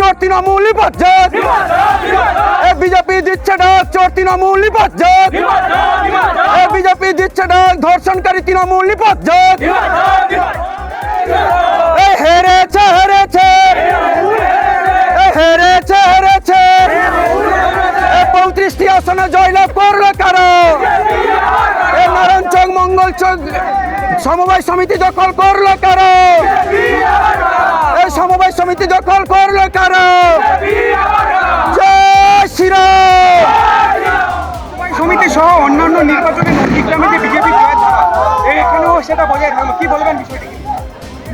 চোর তৃণমূল নিপাত এ বিজেপি দিচ্ছে ডাক চোর তৃণমূল নিপাত এ বিজেপি দিচ্ছে ডাক ধর্ষণকারী তৃণমূল নিপাত এ হেরেছে হেরেছে। এ হেরেছে হেরেছে। এ পঁয়ত্রিশটি আসনে জয়লাভ করল কারও? এ নারায়ণচক মঙ্গলচক সমবায় সমিতি দখল করল কারও? এই সমবায় সমিতি দখল কারও। জয় শ্রীরাম সমিতি সহ অন্যান্য নির্বাচনে নন্দীগ্রামে যে বিজেপি এখানেও সেটা বজায় থাকল। কি বলবেন বিষয়টি?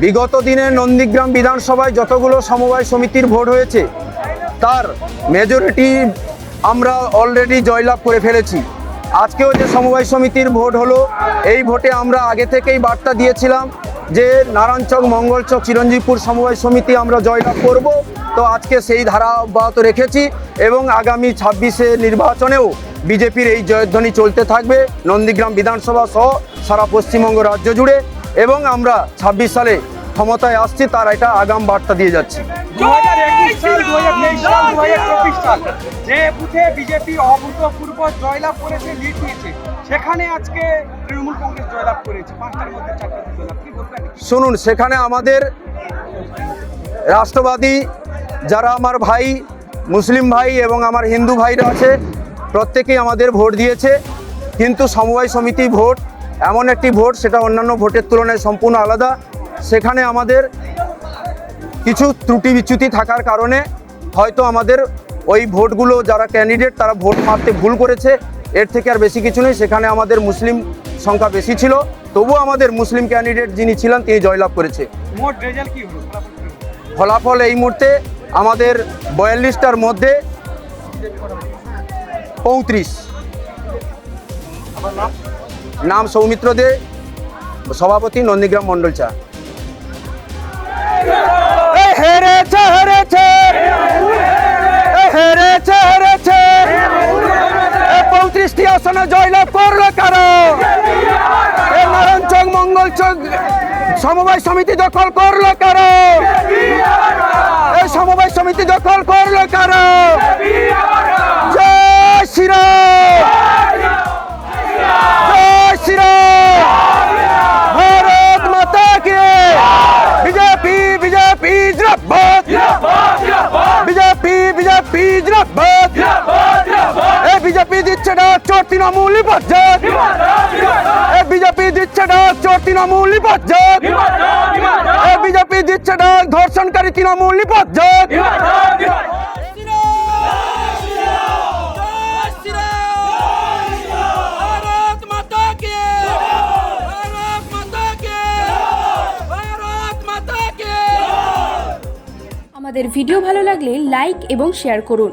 বিগত দিনে নন্দীগ্রাম বিধানসভায় যতগুলো সমবায় সমিতির ভোট হয়েছে তার মেজরিটি আমরা অলরেডি জয়লাভ করে ফেলেছি। আজকেও যে সমবায় সমিতির ভোট হলো এই ভোটে আমরা আগে থেকেই বার্তা দিয়েছিলাম যে নারায়ণচক মঙ্গলচক চিরঞ্জীবপুর সমবায় সমিতি আমরা জয়লাভ করব। তো আজকে সেই ধারা অব্যাহত রেখেছি এবং আগামী ছাব্বিশে নির্বাচনেও বিজেপির এই জয়ধ্বনি চলতে থাকবে। নন্দীগ্রাম বিধানসভা সহ সারা পশ্চিমবঙ্গ রাজ্য জুড়ে এবং আমরা ছাব্বিশ সালে ক্ষমতায় আসছি তার এটা আগাম বার্তা দিয়ে যাচ্ছি। সাল সাল যে বুথে বিজেপি অভূতপূর্ব জয়লাভ করেছে লিড নিয়েছে সেখানে আজকে তৃণমূল কংগ্রেস জয়লাভ করেছে পাঁচটার মধ্যে চারটা জয়লাভ কি শুনুন সেখানে আমাদের রাষ্ট্রবাদী যারা আমার ভাই মুসলিম ভাই এবং আমার হিন্দু ভাইরা আছে প্রত্যেকেই আমাদের ভোট দিয়েছে। কিন্তু সমবায় সমিতি ভোট এমন একটি ভোট সেটা অন্যান্য ভোটের তুলনায় সম্পূর্ণ আলাদা। সেখানে আমাদের কিছু ত্রুটি বিচ্যুতি থাকার কারণে হয়তো আমাদের ওই ভোটগুলো যারা ক্যান্ডিডেট তারা ভোট মারতে ভুল করেছে। এর থেকে আর বেশি কিছু নেই। সেখানে আমাদের মুসলিম সংখ্যা বেশি ছিল। তবুও আমাদের মুসলিম ক্যান্ডিডেট যিনি ছিলেন তিনি জয়লাভ করেছে? ফলাফল এই মুহূর্তে আমাদের বয়াল্লিশটার মধ্যে পঁয়ত্রিশ। নাম সৌমিত্র দে, সভাপতি নন্দীগ্রাম মন্ডল চা। হেরেছে হেরেছে। হেরেছে হেরেছে। পঁয়ত্রিশটি আসনে জয়লাভ করল কারও? এই নারায়ণচক মঙ্গলচক সমবায় সমিতি দখল করল কারও? বিজেপি দিচ্ছে না, চোর তৃণমূল বিপর্যয়। এ বিজেপি দিচ্ছে না, চোর তৃণমূল বিপর্যয়। এ বিজেপি দিচ্ছে না, ধর্ষণকারী তৃণমূলই বিপর্যয়। আমাদের ভিডিও ভালো লাগলে লাইক এবং শেয়ার করুন।